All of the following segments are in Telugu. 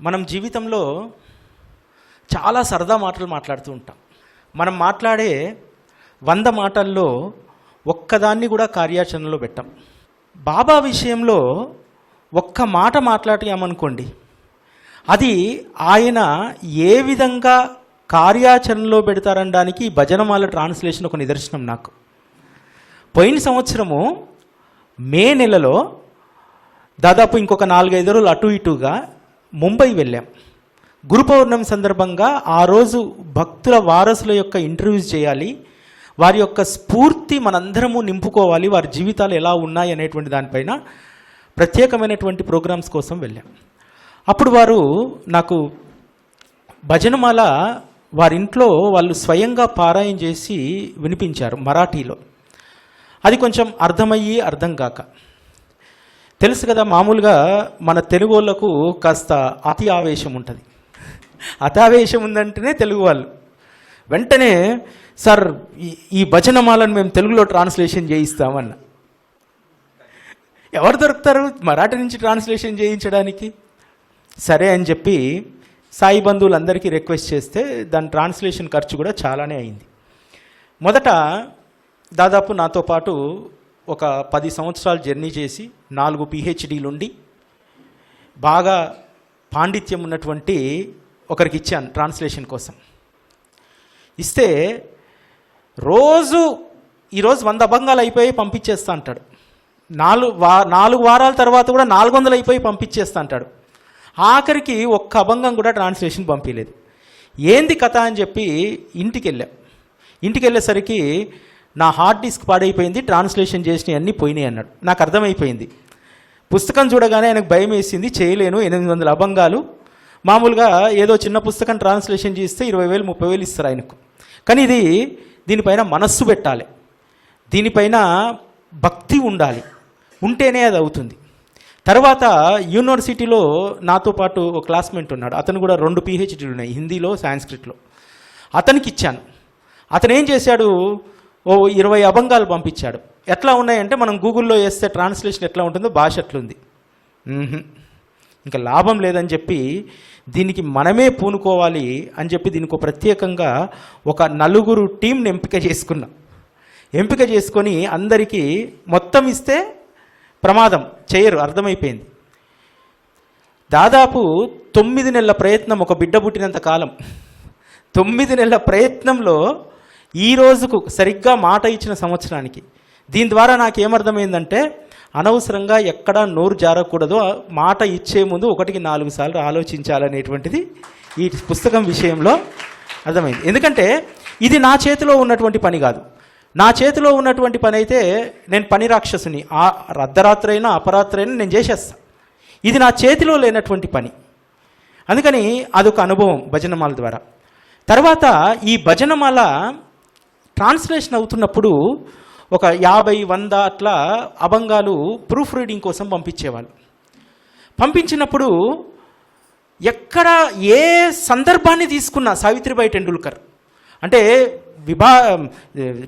మనం జీవితంలో చాలా సరదా మాటలు మాట్లాడుతూ ఉంటాం. మనం మాట్లాడే వంద మాటల్లో ఒక్కదాన్ని కూడా కార్యాచరణలో పెట్టాం. బాబా విషయంలో ఒక్క మాట మాట్లాడామనుకోండి అది ఆయన ఏ విధంగా కార్యాచరణలో పెడతారనడానికి భజనమాల ట్రాన్స్లేషన్ ఒక నిదర్శనం నాకు. పోయిన సంవత్సరము మే నెలలో దాదాపు ఇంకొక నాలుగైదు రోజులు అటు ఇటుగా ముంబై వెళ్ళాం. గురు పౌర్ణమి సందర్భంగా ఆ రోజు భక్తుల వారసుల యొక్క ఇంటర్వ్యూస్ చేయాలి. వారి యొక్క స్ఫూర్తి మనందరము నింపుకోవాలి. వారి జీవితాలు ఎలా ఉన్నాయి అనేటువంటి దానిపైన ప్రత్యేకమైనటువంటి ప్రోగ్రామ్స్ కోసం వెళ్ళాం. అప్పుడు వారు నాకు భజనమాల వారింట్లో వాళ్ళు స్వయంగా పారాయణ చేసి వినిపించారు మరాఠీలో. అది కొంచెం అర్థమయ్యి అర్థం కాక. తెలుసు కదా మామూలుగా మన తెలుగు వాళ్ళకు కాస్త అతి ఆవేశం ఉంటుంది. అతావేశం ఉందంటేనే తెలుగు వాళ్ళు. వెంటనే సార్ ఈ- ఈ భజనమాలను మేము తెలుగులో ట్రాన్స్లేషన్ చేయిస్తామన్న. ఎవరు దొరుకుతారు మరాఠీ నుంచి ట్రాన్స్లేషన్ చేయించడానికి? సరే అని చెప్పి సాయి బంధువులందరికీ రిక్వెస్ట్ చేస్తే దాని ట్రాన్స్లేషన్ ఖర్చు కూడా చాలానే అయింది. మొదట దాదాపు నాతో పాటు ఒక పది సంవత్సరాలు జర్నీ చేసి నాలుగు పిహెచ్డీలుండి బాగా పాండిత్యం ఉన్నటువంటి ఒకరికి ఇచ్చాను ట్రాన్స్లేషన్ కోసం. ఇస్తే రోజు ఈరోజు వంద అభంగాలు అయిపోయి పంపించేస్తా అంటాడు. నాలుగు వా నాలుగు వారాల తర్వాత కూడా నాలుగు వందలు అయిపోయి పంపించేస్తా అంటాడు. ఆఖరికి ఒక్క అభంగం కూడా ట్రాన్స్లేషన్ పంపించలేదు. ఏంది కథ అని చెప్పి ఇంటికి వెళ్ళాం. ఇంటికి వెళ్ళేసరికి నా హార్డ్ డిస్క్ పాడైపోయింది ట్రాన్స్లేషన్ చేసినవి అన్నీ పోయినాయి అన్నాడు. నాకు అర్థమైపోయింది. పుస్తకం చూడగానే ఆయనకు భయం వేసింది చేయలేను ఎనిమిది వందల అభంగాలు. మామూలుగా ఏదో చిన్న పుస్తకం ట్రాన్స్లేషన్ చేస్తే ఇరవై వేలు ముప్పై వేలు ఇస్తారు ఆయనకు. కానీ ఇది దీనిపైన మనస్సు పెట్టాలి. దీనిపైన భక్తి ఉండాలి. ఉంటేనే అది అవుతుంది. తర్వాత యూనివర్సిటీలో నాతో పాటు ఒక క్లాస్మేట్ ఉన్నాడు. అతను కూడా రెండు పిహెచ్డీలు ఉన్నాయి హిందీలో సాంస్క్రిట్లో. అతనికి ఇచ్చాను. అతను ఏం చేశాడు? ఓ ఇరవై అభంగాలు పంపించాడు. ఎట్లా ఉన్నాయంటే మనం గూగుల్లో వేస్తే ట్రాన్స్లేషన్ ఎట్లా ఉంటుందో భాష ఎట్లుంది. ఇంకా లాభం లేదని చెప్పి దీనికి మనమే పూనుకోవాలి అని చెప్పి దీనికి ఒక ప్రత్యేకంగా ఒక నలుగురు టీంని ఎంపిక చేసుకున్నాం. ఎంపిక చేసుకొని అందరికీ మొత్తం ఇస్తే ప్రమాదం చేయరు అర్థమైపోయింది. దాదాపు తొమ్మిది నెలల ప్రయత్నం ఒక బిడ్డ పుట్టినంత కాలం. తొమ్మిది నెలల ప్రయత్నంలో ఈ రోజుకు సరిగ్గా మాట ఇచ్చిన సంవత్సరానికి. దీని ద్వారా నాకు ఏమర్థమైందంటే అనవసరంగా ఎక్కడా నోరు జారకూడదు. మాట ఇచ్చే ముందు ఒకటికి నాలుగు సార్లు ఆలోచించాలనేటువంటిది ఈ పుస్తకం విషయంలో అర్థమైంది. ఎందుకంటే ఇది నా చేతిలో ఉన్నటువంటి పని కాదు. నా చేతిలో ఉన్నటువంటి పని అయితే నేను పని రాక్షసుని ఆ అర్ధరాత్రైనా అపరాత్రైనా అయినా నేను చేసేస్తా. ఇది నా చేతిలో లేనటువంటి పని. అందుకని అదొక అనుభవం భజనమాల ద్వారా. తర్వాత ఈ భజనమాల ట్రాన్స్లేషన్ అవుతున్నప్పుడు ఒక యాభై వంద అట్లా అభంగాలు ప్రూఫ్ రీడింగ్ కోసం పంపించేవాళ్ళు. పంపించినప్పుడు ఎక్కడ ఏ సందర్భాన్ని తీసుకున్నా సావిత్రిబాయి టెండూల్కర్ అంటే విభా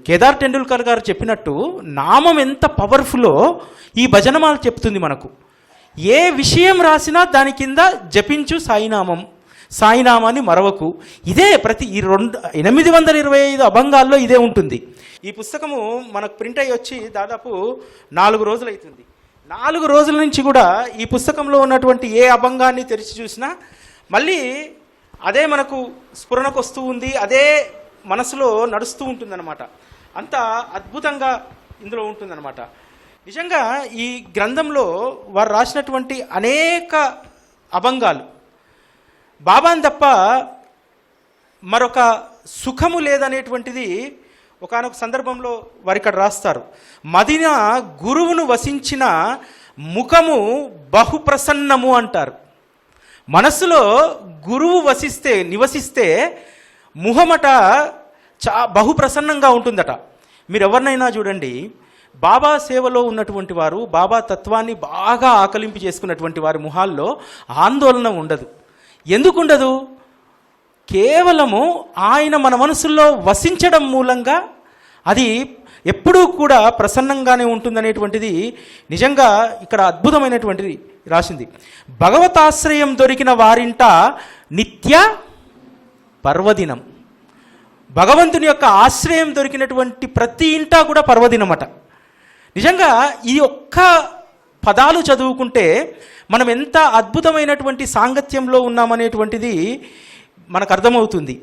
కేదార్ టెండూల్కర్ గారు చెప్పినట్టు నామం ఎంత పవర్ఫుల్లో ఈ భజనమాల చెప్తుంది మనకు. ఏ విషయం రాసినా దాని కింద జపించు సాయినామం. సాయినామాన్ని మరవకు. ఇదే ప్రతి ఈ రెండు ఎనిమిది వందల ఇరవై ఐదు అభంగాల్లో ఇదే ఉంటుంది. ఈ పుస్తకము మనకు ప్రింట్ అయ్యి వచ్చి దాదాపు నాలుగు రోజులు అవుతుంది నాలుగు రోజుల నుంచి కూడా ఈ పుస్తకంలో ఉన్నటువంటి ఏ అభంగాన్ని తెరిచి చూసినా మళ్ళీ అదే మనకు స్ఫురణకు వస్తూ ఉంది అదే మనసులో నడుస్తూ ఉంటుందన్నమాట. అంత అద్భుతంగా ఇందులో ఉంటుందన్నమాట. నిజంగా ఈ గ్రంథంలో వారు రాసినటువంటి అనేక అభంగాలు బాబాని తప్ప మరొక సుఖము లేదనేటువంటిది ఒకానొక సందర్భంలో వారు ఇక్కడ రాస్తారు. మదిన గురువును వసించిన ముఖము బహుప్రసన్నము అంటారు. మనస్సులో గురువు వసిస్తే నివసిస్తే ముఖమట చా బహుప్రసన్నంగా ఉంటుందట. మీరు ఎవరినైనా చూడండి బాబా సేవలో ఉన్నటువంటి వారు బాబా తత్వాన్ని బాగా ఆకలింపు చేసుకున్నటువంటి వారి ముఖాల్లో ఆందోళన ఉండదు. ఎందుకు ఉండదు కేవలము ఆయన మన మనసుల్లో వసించడం మూలంగా అది ఎప్పుడూ కూడా ప్రసన్నంగానే ఉంటుందనేటువంటిది నిజంగా ఇక్కడ అద్భుతమైనటువంటిది రాసింది. భగవతాశ్రయం దొరికిన వారింట నిత్య పర్వదినం. భగవంతుని యొక్క ఆశ్రయం దొరికినటువంటి ప్రతి ఇంటా కూడా పర్వదినమట. నిజంగా ఈ ఒక్క పదాలు చదువుకుంటే మనం ఎంత అద్భుతమైనటువంటి సాంగత్యంలో ఉన్నామనేటువంటిది మనకు అర్థమవుతుంది.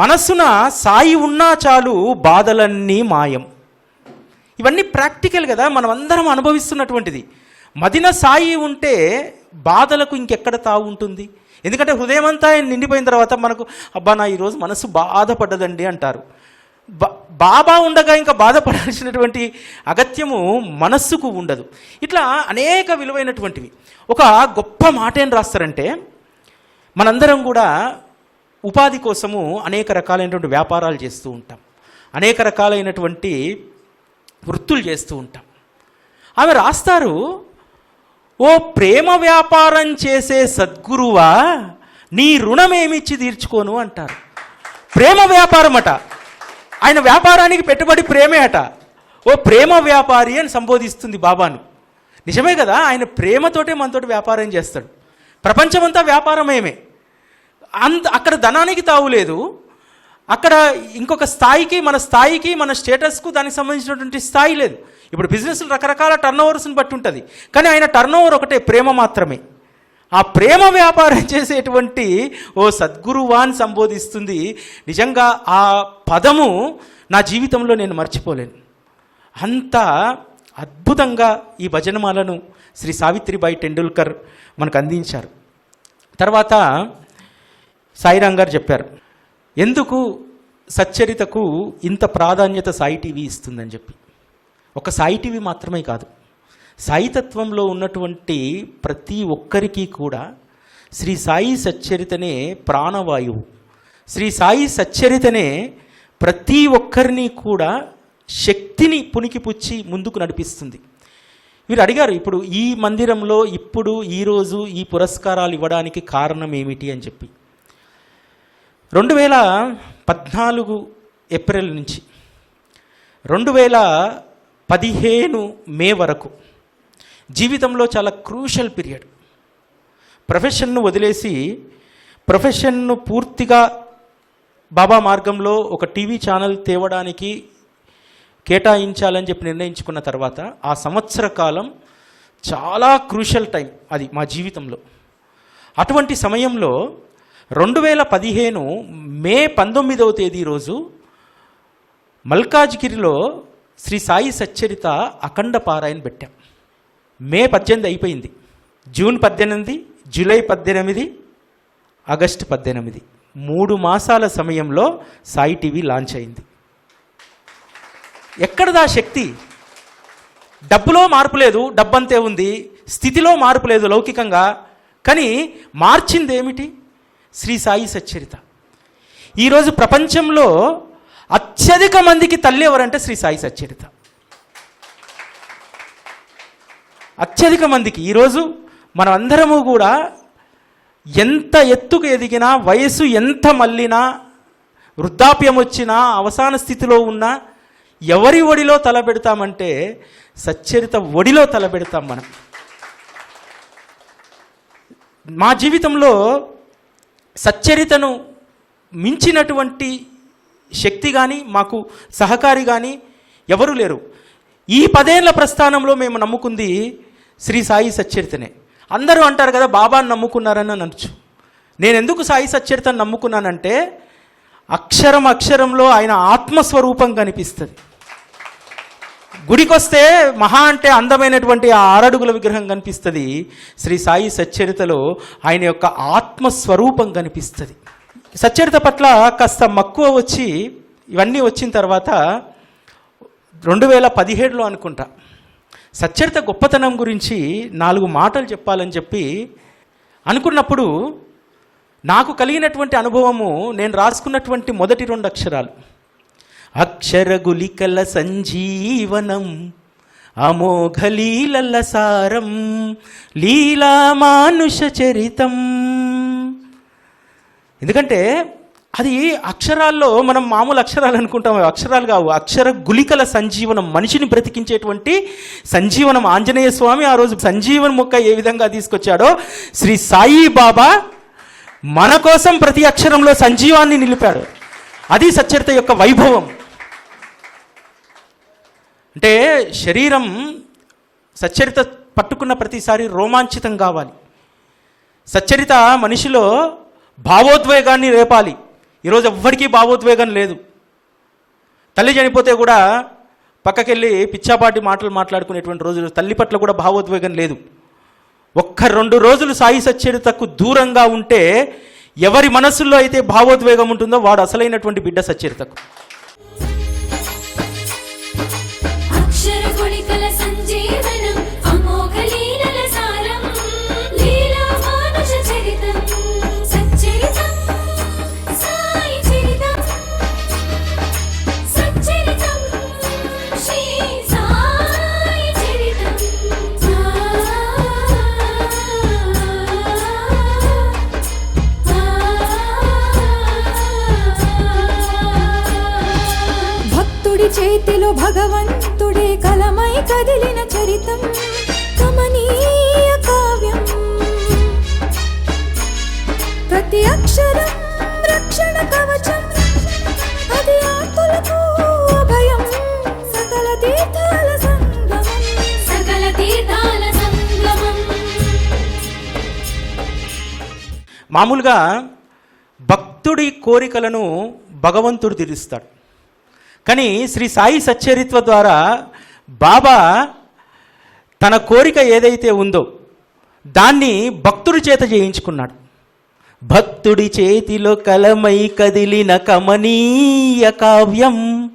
మనస్సున సాయి ఉన్నా చాలు బాధలన్నీ మాయం. ఇవన్నీ ప్రాక్టికల్ కదా మనం అందరం అనుభవిస్తున్నటువంటిది. మదిన సాయి ఉంటే బాధలకు ఇంకెక్కడ తావు ఉంటుంది? ఎందుకంటే హృదయం అంతా నిండిపోయిన తర్వాత మనకు అబ్బా నా ఈరోజు మనసు బాధపడ్డదండి అంటారు. బాబా ఉండగా ఇంకా బాధపడాల్సినటువంటి అగత్యము మనస్సుకు ఉండదు. ఇట్లా అనేక విలువైనటువంటివి. ఒక గొప్ప మాట ఏం రాస్తారంటే మనందరం కూడా ఉపాధి కోసము అనేక రకాలైనటువంటి వ్యాపారాలు చేస్తూ ఉంటాం. అనేక రకాలైనటువంటి వృత్తులు చేస్తూ ఉంటాం. ఆమె రాస్తారు ఓ ప్రేమ వ్యాపారం చేసే సద్గురువా నీ రుణమేమిచ్చి తీర్చుకోను అంటారు. ప్రేమ వ్యాపారం అట ఆయన వ్యాపారానికి పెట్టుబడి ప్రేమే అట. ఓ ప్రేమ వ్యాపారి అని సంబోధిస్తుంది బాబాను. నిజమే కదా ఆయన ప్రేమతోటే మనతోటి వ్యాపారం చేస్తాడు. ప్రపంచమంతా వ్యాపారమేమే. అంత అక్కడ ధనానికి తావులేదు అక్కడ ఇంకొక స్థాయికి మన స్థాయికి మన స్టేటస్కు దానికి సంబంధించినటువంటి స్థాయి లేదు. ఇప్పుడు బిజినెస్లు రకరకాల టర్న్ ఓవర్స్ని బట్టి ఉంటుంది. కానీ ఆయన టర్న్ ఓవర్ ఒకటే ప్రేమ మాత్రమే. ఆ ప్రేమ వ్యాపారం చేసేటువంటి ఓ సద్గురువాన్ సంబోధిస్తుంది. నిజంగా ఆ పదము నా జీవితంలో నేను మర్చిపోలేను. అంత అద్భుతంగా ఈ భజనమాలను శ్రీ సావిత్రిబాయి టెండూల్కర్ మనకు అందించారు. తర్వాత సాయిరాం గారు చెప్పారు ఎందుకు సచ్చరితకు ఇంత ప్రాధాన్యత సాయి టీవీ ఇస్తుందని చెప్పి? ఒక సాయి టీవీ మాత్రమే కాదు. సాయితత్వంలో ఉన్నటువంటి ప్రతి ఒక్కరికి కూడా శ్రీ సాయి సచ్చరితనే ప్రాణవాయువు. శ్రీ సాయి సచ్చరితనే ప్రతి ఒక్కరిని కూడా శక్తిని పుణికిపుచ్చి ముందుకు నడిపిస్తుంది. వీరు అడిగారు ఇప్పుడు ఈ మందిరంలో ఇప్పుడు ఈరోజు ఈ పురస్కారాలు ఇవ్వడానికి కారణం ఏమిటి అని చెప్పి. రెండు వేల పద్నాలుగు ఏప్రిల్ నుంచి రెండు వేల పదిహేను మే వరకు జీవితంలో చాలా క్రూషల్ పీరియడ్. ప్రొఫెషన్ను వదిలేసి ప్రొఫెషన్ను పూర్తిగా బాబా మార్గంలో ఒక టీవీ ఛానల్ తేవడానికి కేటాయించాలని చెప్పి నిర్ణయించుకున్న తర్వాత ఆ సంవత్సర కాలం చాలా క్రూషల్ టైం అది మా జీవితంలో. అటువంటి సమయంలో రెండు వేల పదిహేను మే పంతొమ్మిదవ తేదీ రోజు మల్కాజ్గిరిలో శ్రీ సాయి సచ్చరిత అఖండ పారాయణ పెట్టాం. మే పద్దెనిమిది అయిపోయింది. జూన్ పద్దెనిమిది జూలై పద్దెనిమిది ఆగస్టు పద్దెనిమిది. మూడు మాసాల సమయంలో సాయి టీవీ లాంచ్ అయింది. ఎక్కడదా శక్తి? డబ్బులో మార్పు లేదు డబ్బంతే ఉంది. స్థితిలో మార్పు లేదు లౌకికంగా. కానీ మార్చింది ఏమిటి శ్రీ సాయి సచ్చరిత. ఈరోజు ప్రపంచంలో అత్యధిక మందికి తల్లి ఎవరంటే శ్రీ సాయి సచ్చరిత. అత్యధిక మందికి. ఈరోజు మనం అందరము కూడా ఎంత ఎత్తుకు ఎదిగినా వయసు ఎంత మళ్ళినా వృద్ధాప్యం వచ్చినా అవసాన స్థితిలో ఉన్నా ఎవరి ఒడిలో తలబెడతామంటే సచ్చరిత ఒడిలో తలబెడతాం మనం. మా జీవితంలో సచ్చరితను మించినటువంటి శక్తి కానీ మాకు సహకారి కానీ ఎవరు లేరు. ఈ పదేళ్ళ ప్రస్థానంలో మేము నమ్ముకుంది శ్రీ సాయి సచ్చరితనే. అందరూ అంటారు కదా బాబాను నమ్ముకున్నారని అనొచ్చు. నేను ఎందుకు సాయి సచ్చరితను నమ్ముకున్నానంటే అక్షరం అక్షరంలో ఆయన ఆత్మస్వరూపం కనిపిస్తుంది. గుడికొస్తే మహా అంటే అందమైనటువంటి ఆ ఆరడుగుల విగ్రహం కనిపిస్తుంది. శ్రీ సాయి సచ్చరితలో ఆయన యొక్క ఆత్మస్వరూపం కనిపిస్తుంది. సచ్చరిత పట్ల కాస్త మక్కువ వచ్చి ఇవన్నీ వచ్చిన తర్వాత రెండు వేల పదిహేడులో అనుకుంటా. సచ్చరిత గొప్పతనం గురించి నాలుగు మాటలు చెప్పాలని చెప్పి అనుకున్నప్పుడు నాకు కలిగినటువంటి అనుభవము నేను రాసుకున్నటువంటి మొదటి రెండు అక్షరాలు. అక్షర గులికల సంజీవనం అమోఘలీలల సారం లీలా మానుష చరితం. ఎందుకంటే అది అక్షరాల్లో మనం మామూలు అక్షరాలు అనుకుంటాం అక్షరాలు కావు. అక్షర గులికల సంజీవనం మనిషిని బ్రతికించేటువంటి సంజీవనం ఆంజనేయ స్వామి ఆ రోజు సంజీవన్ మొక్క ఏ విధంగా తీసుకొచ్చాడో శ్రీ సాయి బాబా మన కోసం ప్రతి అక్షరంలో సంజీవాన్ని నిలిపాడు. అది సచ్చరిత యొక్క వైభవం. అంటే శరీరం సచ్చరిత పట్టుకున్న ప్రతిసారి రోమాంచితం కావాలి. సచ్చరిత మనిషిలో భావోద్వేగాన్ని రేపాలి. ఈరోజు ఎవ్వరికీ భావోద్వేగం లేదు. తల్లి చనిపోతే కూడా పక్కకెళ్ళి పిచ్చాపాటి మాటలు మాట్లాడుకునేటువంటి రోజులు తల్లి పట్ల కూడా భావోద్వేగం లేదు. ఒక్క రెండు రోజులు సాయి సచ్చరితకు దూరంగా ఉంటే ఎవరి మనసుల్లో అయితే భావోద్వేగం ఉంటుందో వాడు అసలైనటువంటి బిడ్డ సచ్చరితకు అక్షర కదిలిన చరితం కమనీయ కావ్యం. ప్రతి అక్షరం రక్షణ కవచం అది ఆత్మలకు అభయం. సకల తీర్థాల సంగమం. సకల తీర్థాల సంగమం. మామూలుగా భక్తుడి కోరికలను భగవంతుడు తీరుస్తాడు. కానీ శ్రీ సాయి సచ్చరిత్వ ద్వారా బాబా తన కోరిక ఏదైతే ఉందో దాన్ని భక్తుడి చేత చేయించుకున్నాడు. భక్తుడి చేతిలో కలమై కదిలిన కమనీయ కావ్యం.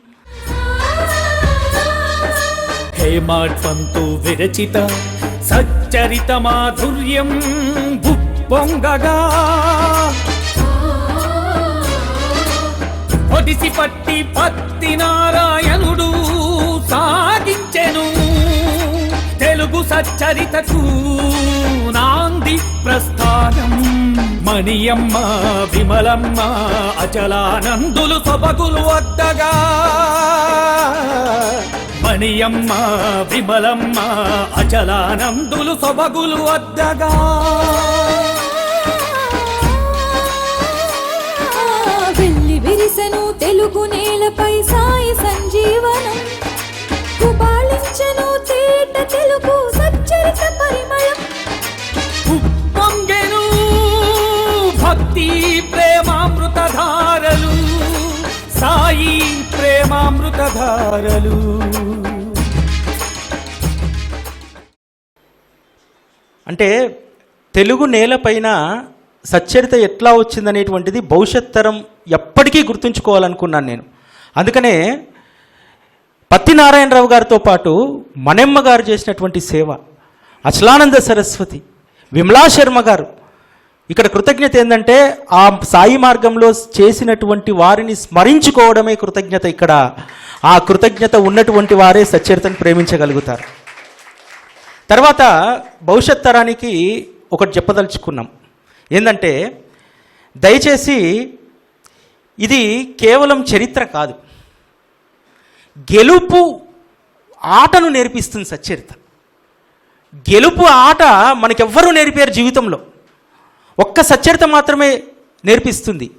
హేమాడ్పంతు విరచిత సచ్చరిత మాధుర్యం ఉప్పొంగగా. ఒడిసి పట్టి పత్తి నారాయణుడు తెలుగు సచ్చరితకు నాంది ప్రస్థానం. మణియమ్మ విమలమ్మ అచలానందులు సొబగులు వద్దగా మణియమ్మ విమలమ్మ అచలానందులు సొబగులు వద్దగా వెళ్ళి విరిసెను తెలుగు నేలపై సా అమృతధారలు. అంటే తెలుగు నేలపైన సచ్చరిత ఎట్లా వచ్చిందనేటువంటిది భవిష్యత్ తరం ఎప్పటికీ గుర్తుంచుకోవాలనుకున్నాను నేను. అందుకనే పత్తి నారాయణరావు గారితో పాటు మనెమ్మ గారు చేసినటువంటి సేవ అచలానంద సరస్వతి విమలా శర్మ గారు ఇక్కడ కృతజ్ఞత ఏంటంటే ఆ సాయి మార్గంలో చేసినటువంటి వారిని స్మరించుకోవడమే కృతజ్ఞత ఇక్కడ. ఆ కృతజ్ఞత ఉన్నటువంటి వారే సచ్చరితను ప్రేమించగలుగుతారు. తర్వాత భవిష్యత్ తరానికి ఒకటి చెప్పదలుచుకున్నాం. ఏంటంటే దయచేసి ఇది కేవలం చరిత్ర కాదు. గెలుపు ఆటను నేర్పిస్తుంది సచ్చరిత. గెలుపు ఆట మనకెవ్వరూ నేర్పారు జీవితంలో? ఒక్క సచ్చరిత మాత్రమే నేర్పిస్తుంది.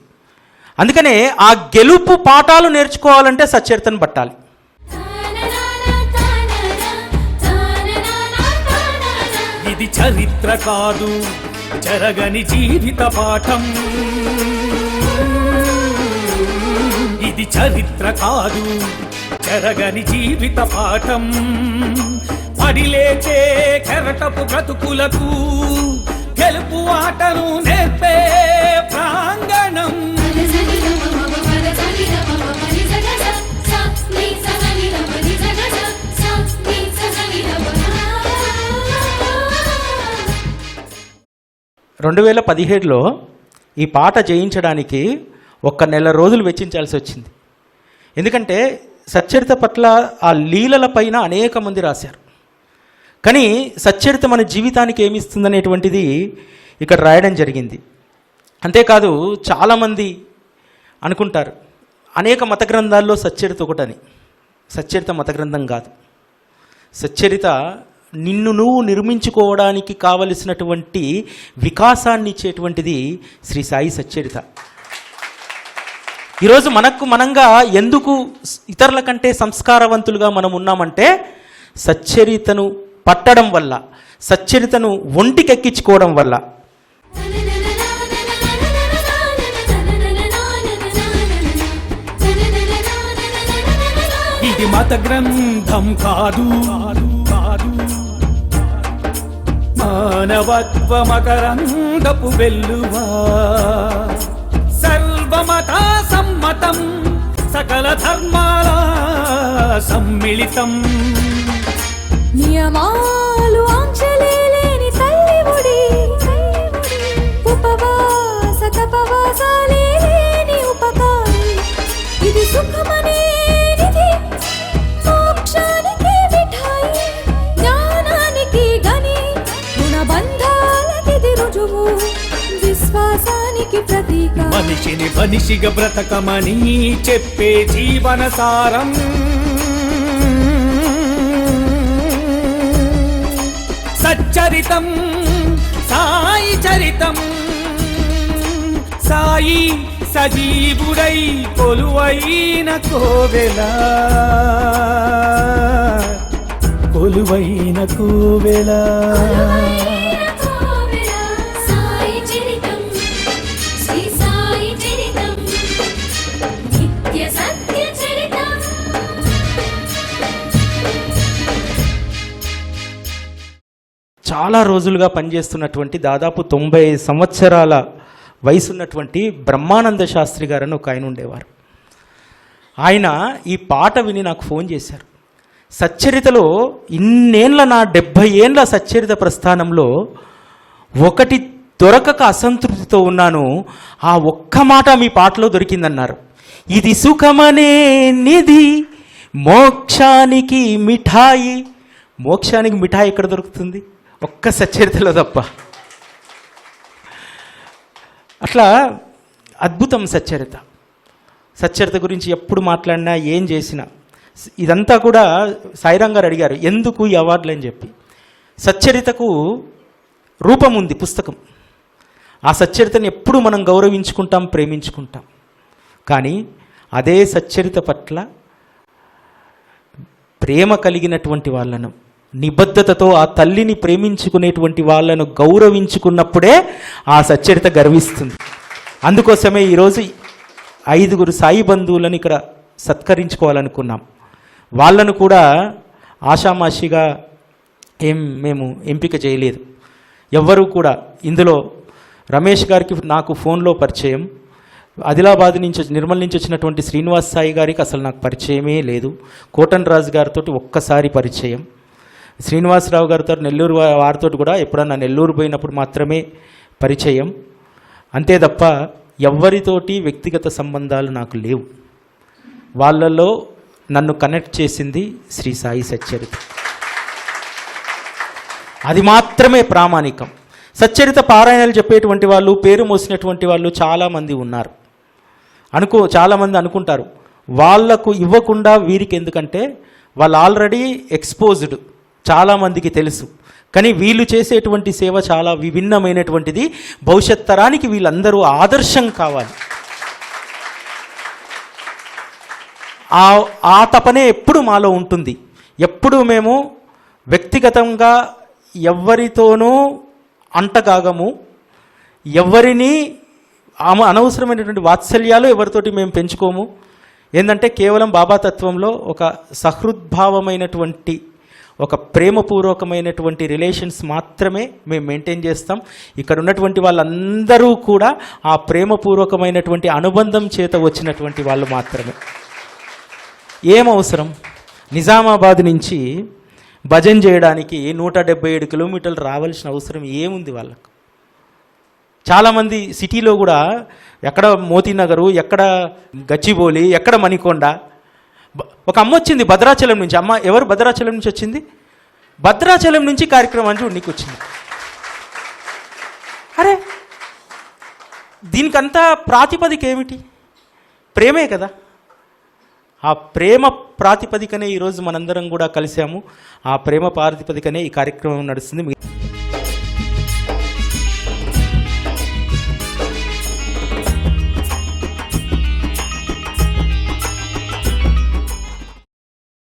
అందుకనే ఆ గెలుపు పాఠాలు నేర్చుకోవాలంటే సచ్చరితను పట్టాలి. ఇది చరిత్ర కాదు జరగని జీవిత పాఠం. ఇది చరిత్ర కాదు జరగని జీవిత పాఠం. పడిలేచే కెరటపు బ్రతుకులకు గెలుపు ఆటను నేర్పే ప్రాంగణం. రెండు వేల పదిహేడులో ఈ పాట జయించడానికి ఒక్క నెల రోజులు వెచ్చించాల్సి వచ్చింది. ఎందుకంటే సచ్చరిత పట్ల ఆ లీలల పైన అనేక మంది రాశారు. కానీ సచ్చరిత మన జీవితానికి ఏమిస్తుందనేటువంటిది ఇక్కడ రాయడం జరిగింది. అంతేకాదు చాలామంది అనుకుంటారు అనేక మత గ్రంథాల్లో సచ్చరిత ఒకటని. సచ్చరిత మత గ్రంథం కాదు. సచ్చరిత నిన్ను నువ్వు నిర్మించుకోవడానికి కావలసినటువంటి వికాసాన్ని ఇచ్చేటువంటిది శ్రీ సాయి సచ్చరిత. ఈరోజు మనకు మనంగా ఎందుకు ఇతరుల కంటే సంస్కారవంతులుగా మనం ఉన్నామంటే సచ్చరితను పట్టడం వల్ల సచ్చరితను ఒంటికెక్కించుకోవడం వల్ల. ఇది మత గ్రంథం కాదు. కాదు మానవత్వ మకరందపు వెల్లువా. సర్వమత సమ్మతం సకల ధర్మాల సమ్మిళితం. నియమాలు ఆంక్షలే తల్లి ఒడి. ఉపవాస తపవాసాలే లేని ఉపకారి. ఇది సుఖమనే మనిషిని మనిషిగా బ్రతకమని చెప్పే జీవన సారం. సచ్చరితం సాయి చరితం. సాయి సజీవుడై కొలువైన కోవెల. కొలువైన కోవెలా. చాలా రోజులుగా పనిచేస్తున్నటువంటి దాదాపు తొంభై సంవత్సరాల వయసున్నటువంటి బ్రహ్మానంద శాస్త్రి గారని ఒక ఆయన ఉండేవారు. ఆయన ఈ పాట విని నాకు ఫోన్ చేశారు. సచ్చరితలో ఇన్నేళ్ళ నా డెబ్భై ఏండ్ల సచ్చరిత ప్రస్థానంలో ఒకటి దొరకక అసంతృప్తితో ఉన్నాను. ఆ ఒక్క మాట మీ పాటలో దొరికిందన్నారు. ఇది సుఖమనే నిధి మోక్షానికి మిఠాయి. మోక్షానికి మిఠాయి ఎక్కడ దొరుకుతుంది? ఒక్క సచ్చరితలో తప్ప. అట్లా అద్భుతం సచ్చరిత. సచ్చరిత గురించి ఎప్పుడు మాట్లాడినా ఏం చేసినా. ఇదంతా కూడా సాయిరాం గారు అడిగారు ఎందుకు ఈ అవార్డులు? అని చెప్పి. సచ్చరితకు రూపం ఉంది పుస్తకం. ఆ సచ్చరితను ఎప్పుడు మనం గౌరవించుకుంటాం ప్రేమించుకుంటాం. కానీ అదే సచ్చరిత పట్ల ప్రేమ కలిగినటువంటి వాళ్ళను. నిబద్ధతతో ఆ తల్లిని ప్రేమించుకునేటువంటి వాళ్ళను గౌరవించుకున్నప్పుడే ఆ సచ్చరిత గర్విస్తుంది. అందుకోసమే ఈరోజు ఐదుగురు సాయి బంధువులను ఇక్కడ సత్కరించుకోవాలనుకున్నాం. వాళ్ళను కూడా ఆషామాషిగా ఏం మేము ఎంపిక చేయలేదు. ఎవ్వరూ కూడా ఇందులో రమేష్ గారికి నాకు ఫోన్లో పరిచయం. ఆదిలాబాద్ నుంచి నిర్మల్ నుంచి వచ్చినటువంటి శ్రీనివాస్ సాయి గారికి అసలు నాకు పరిచయమే లేదు. కోటన్ రాజు గారితో ఒక్కసారి పరిచయం. శ్రీనివాసరావు గారితో నెల్లూరు వారితో కూడా ఎప్పుడన్నా నెల్లూరు పోయినప్పుడు మాత్రమే పరిచయం. అంతే తప్ప ఎవ్వరితోటి వ్యక్తిగత సంబంధాలు నాకు లేవు. వాళ్ళలో నన్ను కనెక్ట్ చేసింది శ్రీ సాయి సచ్చరిత. అది మాత్రమే ప్రామాణికం. సచ్చరిత పారాయణలు చెప్పేటువంటి వాళ్ళు పేరు మోసినటువంటి వాళ్ళు చాలామంది ఉన్నారు. అనుకో చాలామంది అనుకుంటారు. వాళ్ళకు ఇవ్వకుండా వీరికి ఎందుకంటే వాళ్ళు ఆల్రెడీ ఎక్స్పోజ్డ్ చాలామందికి తెలుసు. కానీ వీళ్ళు చేసేటువంటి సేవ చాలా విభిన్నమైనటువంటిది. భవిష్యత్ తరానికి వీళ్ళందరూ ఆదర్శం కావాలి. ఆ ఆ తపనే ఎప్పుడు మాలో ఉంటుంది. ఎప్పుడు మేము వ్యక్తిగతంగా ఎవ్వరితోనూ అంటగాగము ఎవరిని ఆమె అనవసరమైనటువంటి వాత్సల్యాలు ఎవరితోటి మేము పెంచుకోము. ఏంటంటే కేవలం బాబా తత్వంలో ఒక సహృద్భావమైనటువంటి ఒక ప్రేమపూర్వకమైనటువంటి రిలేషన్స్ మాత్రమే మేము మెయింటైన్ చేస్తాం. ఇక్కడ ఉన్నటువంటి వాళ్ళందరూ కూడా ఆ ప్రేమపూర్వకమైనటువంటి అనుబంధం చేత వచ్చినటువంటి వాళ్ళు మాత్రమే. ఏం అవసరం? నిజామాబాద్ నుంచి భజన చేయడానికి నూట డెబ్బై ఏడు కిలోమీటర్లు రావాల్సిన అవసరం ఏముంది వాళ్ళకు? చాలామంది సిటీలో కూడా ఎక్కడ మోతీనగరు ఎక్కడ గచ్చిబౌలి ఎక్కడ మణికొండ ఒక అమ్మ వచ్చింది భద్రాచలం నుంచి. అమ్మ ఎవరు భద్రాచలం నుంచి వచ్చింది? భద్రాచలం నుంచి కార్యక్రమాన్ని నీకు వచ్చింది. అరే దీనికంతా ప్రాతిపదిక ఏమిటి? ప్రేమే కదా. ఆ ప్రేమ ప్రాతిపదికనే ఈరోజు మనందరం కూడా కలిసాము ఆ ప్రేమ ప్రాతిపదికనే ఈ కార్యక్రమం నడుస్తుంది.